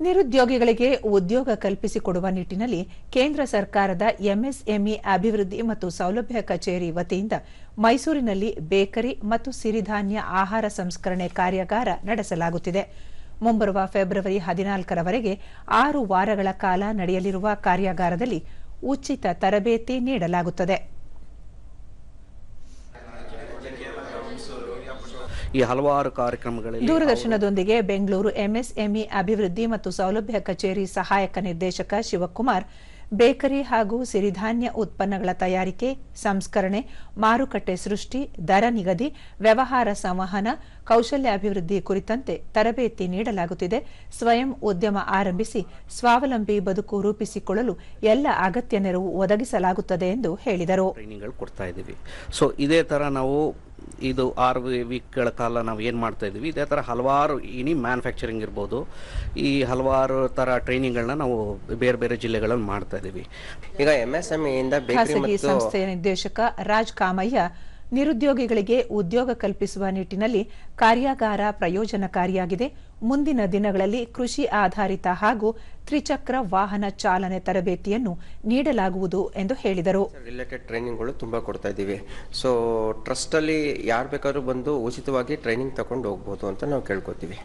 ನಿರುದ್ಯೋಗಿಗಳಿಗೆ ಉದ್ಯೋಗ ಕಲ್ಪಿಸಿಕೊಡುವ ನಿಟ್ಟಿನಲ್ಲಿ ಕೇಂದ್ರ ಸರ್ಕಾರದ ಎಂಎಸ್ಎಂಇ ಅಭಿವೃದ್ಧಿ ಮತ್ತು ಸೌಲಭ್ಯ ಕಚೇರಿ ವತಿಯಿಂದ ಮೈಸೂರಿನಲ್ಲಿ ಬೇಕರಿ ಮತ್ತು ಸಿರಿಧಾನ್ಯ ಆಹಾರ ಸಂಸ್ಕರಣೆ ಕಾರ್ಯಾಗಾರ ನಡೆಸಲಾಗುತ್ತಿದೆ. ಮುಂಬರುವ ಫೆಬ್ರವರಿ ಹದಿನಾಲ್ಕರವರೆಗೆ ಆರು ವಾರಗಳ ಕಾಲ ನಡೆಯಲಿರುವ ಕಾರ್ಯಾಗಾರದಲ್ಲಿ ಉಚಿತ ತರಬೇತಿ ನೀಡಲಾಗುತ್ತದೆ. ಈ ಹಲವಾರು ಕಾರ್ಯಕ್ರಮಗಳಲ್ಲಿ ದೂರದರ್ಶನದೊಂದಿಗೆ ಬೆಂಗಳೂರು ಎಂಎಸ್ಎಂಇ ಅಭಿವೃದ್ಧಿ ಮತ್ತು ಸೌಲಭ್ಯ ಕಚೇರಿ ಸಹಾಯಕ ನಿರ್ದೇಶಕ ಶಿವಕುಮಾರ್ ಬೇಕರಿ ಹಾಗೂ ಸಿರಿಧಾನ್ಯ ಉತ್ಪನ್ನಗಳ ತಯಾರಿಕೆ ಸಂಸ್ಕರಣೆ ಮಾರುಕಟ್ಟೆ ಸೃಷ್ಟಿ ದರ ನಿಗದಿ ವ್ಯವಹಾರ ಸಂವಹನ ಕೌಶಲ್ಯಾಭಿವೃದ್ಧಿ ಕುರಿತಂತೆ ತರಬೇತಿ ನೀಡಲಾಗುತ್ತಿದೆ. ಸ್ವಯಂ ಉದ್ಯಮ ಆರಂಭಿಸಿ ಸ್ವಾವಲಂಬಿ ಬದುಕು ರೂಪಿಸಿಕೊಳ್ಳಲು ಎಲ್ಲ ಅಗತ್ಯ ನೆರವು ಒದಗಿಸಲಾಗುತ್ತದೆ ಎಂದು ಹೇಳಿದರು. ಇದೇ ಆರು ವೀಕ್ಗಳ ಕಾಲ ನಾವು ಏನು ಮಾಡ್ತಾ ಇದ್ದೀವಿ ಇದೇ ಥರ ಹಲವಾರು ಇನಿ ಮ್ಯಾನುಫ್ಯಾಕ್ಚರಿಂಗ್ ಇರ್ಬೋದು. ಈ ಹಲವಾರು ಥರ ಟ್ರೈನಿಂಗ್ಗಳನ್ನ ನಾವು ಬೇರೆ ಬೇರೆ ಜಿಲ್ಲೆಗಳಲ್ಲಿ ಮಾಡ್ತಾ ಇದ್ದೀವಿ. ಈಗ ಎಂ ಎಸ್ ಎಂ ಇಂದ ಬೇಕರಿ ಖಾಸಗಿ ಮತ್ತು ಸಂಸ್ಥೆಯ ನಿರ್ದೇಶಕ ರಾಜ್ ಕಾಮಯ್ಯ ನಿರುದ್ಯೋಗಿಗಳಿಗೆ ಉದ್ಯೋಗ ಕಲ್ಪಿಸುವ ನಿಟ್ಟಿನಲ್ಲಿ ಕಾರ್ಯಾಗಾರ ಪ್ರಯೋಜನಕಾರಿಯಾಗಿದೆ. ಮುಂದಿನ ದಿನಗಳಲ್ಲಿ ಕೃಷಿ ಆಧಾರಿತ ಹಾಗೂ ತ್ರಿಚಕ್ರ ವಾಹನ ಚಾಲನೆ ತರಬೇತಿಯನ್ನು ನೀಡಲಾಗುವುದು ಎಂದು ಹೇಳಿದರು. ರಿಲೇಟೆಡ್ ಟ್ರೈನಿಂಗ್ಗಳು ತುಂಬ ಕೊಡ್ತಾ ಇದ್ದೀವಿ. ಸೊ ಟ್ರಸ್ಟಲ್ಲಿ ಯಾರು ಬೇಕಾದ್ರೂ ಬಂದು ಉಚಿತವಾಗಿ ಟ್ರೈನಿಂಗ್ ತಗೊಂಡು ಹೋಗ್ಬೋದು ಅಂತ ನಾವು ಕೇಳ್ಕೊತೀವಿ.